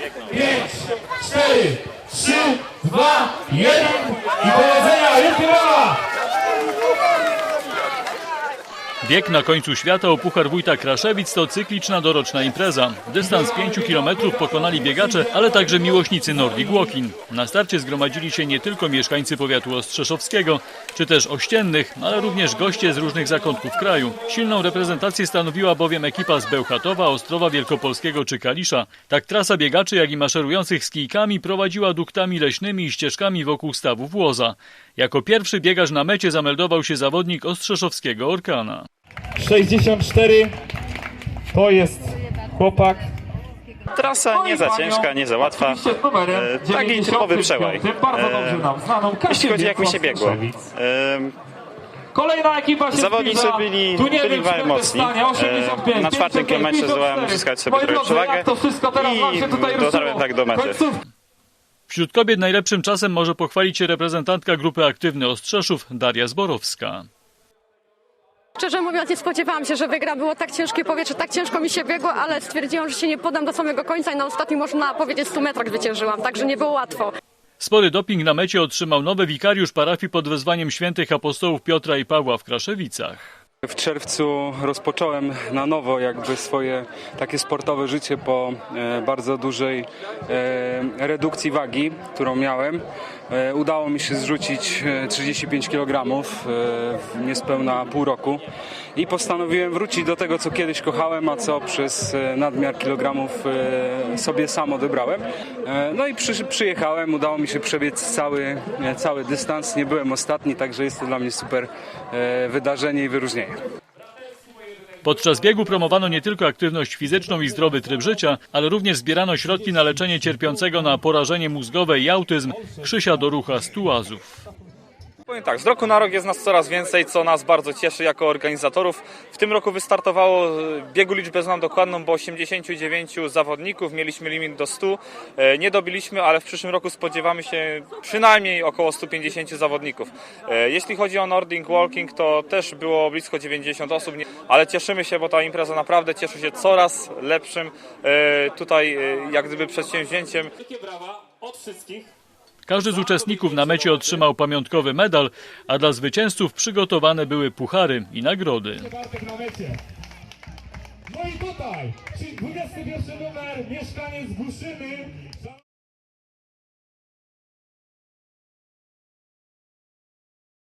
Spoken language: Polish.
5, 4, 3, 2, 1. Bieg na końcu świata o Puchar Wójta Kraszewic to cykliczna doroczna impreza. Dystans 5 km pokonali biegacze, ale także miłośnicy Nordic Walking. Na starcie zgromadzili się nie tylko mieszkańcy powiatu ostrzeszowskiego, czy też ościennych, ale również goście z różnych zakątków kraju. Silną reprezentację stanowiła bowiem ekipa z Bełchatowa, Ostrowa Wielkopolskiego czy Kalisza. Tak trasa biegaczy, jak i maszerujących z kijkami prowadziła duktami leśnymi i ścieżkami wokół stawów Łoza. Jako pierwszy biegacz na mecie zameldował się zawodnik ostrzeszowskiego Orkana. 64 to jest chłopak. Trasa nie za ciężka, nie za łatwa. E, Taki typowy przełaj. 95, Bardzo dobrze nam znaną. Jeśli chodzi jak mi się biegło. E, Kolejna ekipa się Zawodnicy byli, Tu nie byli mocni. stanie, 85, E, Na czwartym 55, kilometrze zdołałem 54. uzyskać sobie trochę przewagę jak to wszystko teraz wam się tutaj i dotarłem tak do mety. Wśród kobiet najlepszym czasem może pochwalić się reprezentantka grupy Aktywny Ostrzeszów Daria Zborowska. Szczerze mówiąc, nie spodziewałam się, że wygra. Było tak ciężkie powietrze, tak ciężko mi się biegło, ale stwierdziłam, że się nie podam do samego końca i na ostatnim, można powiedzieć, 100 metrach zwyciężyłam, także nie było łatwo. Spory doping na mecie otrzymał nowy wikariusz parafii pod wezwaniem świętych apostołów Piotra i Pawła w Kraszewicach. W czerwcu rozpocząłem na nowo jakby swoje takie sportowe życie po e, bardzo dużej e, redukcji wagi, którą miałem. E, udało mi się zrzucić e, 35 kg w niespełna pół roku i postanowiłem wrócić do tego, co kiedyś kochałem, a co przez nadmiar kilogramów sobie sam odebrałem. No i przy, przyjechałem, udało mi się przebiec cały, cały dystans. Nie byłem ostatni, także jest to dla mnie super wydarzenie i wyróżnienie. Podczas biegu promowano nie tylko aktywność fizyczną i zdrowy tryb życia, ale również zbierano środki na leczenie cierpiącego na porażenie mózgowe i autyzm Krzysia Dorucha z Tułazów. Powiem tak, z roku na rok jest nas coraz więcej, co nas bardzo cieszy jako organizatorów. W tym roku wystartowało, e, biegu liczbę znam dokładną, bo 89 zawodników, mieliśmy limit do 100. E, Nie dobiliśmy, ale w przyszłym roku spodziewamy się przynajmniej około 150 zawodników. E, Jeśli chodzi o Nordic Walking, to też było blisko 90 osób, ale cieszymy się, bo ta impreza naprawdę cieszy się coraz lepszym tutaj jak gdyby przedsięwzięciem. Wielkie brawa od wszystkich. Każdy z uczestników na mecie otrzymał pamiątkowy medal, a dla zwycięzców przygotowane były puchary i nagrody. No i tutaj, czyli 21 numer, mieszkaniec.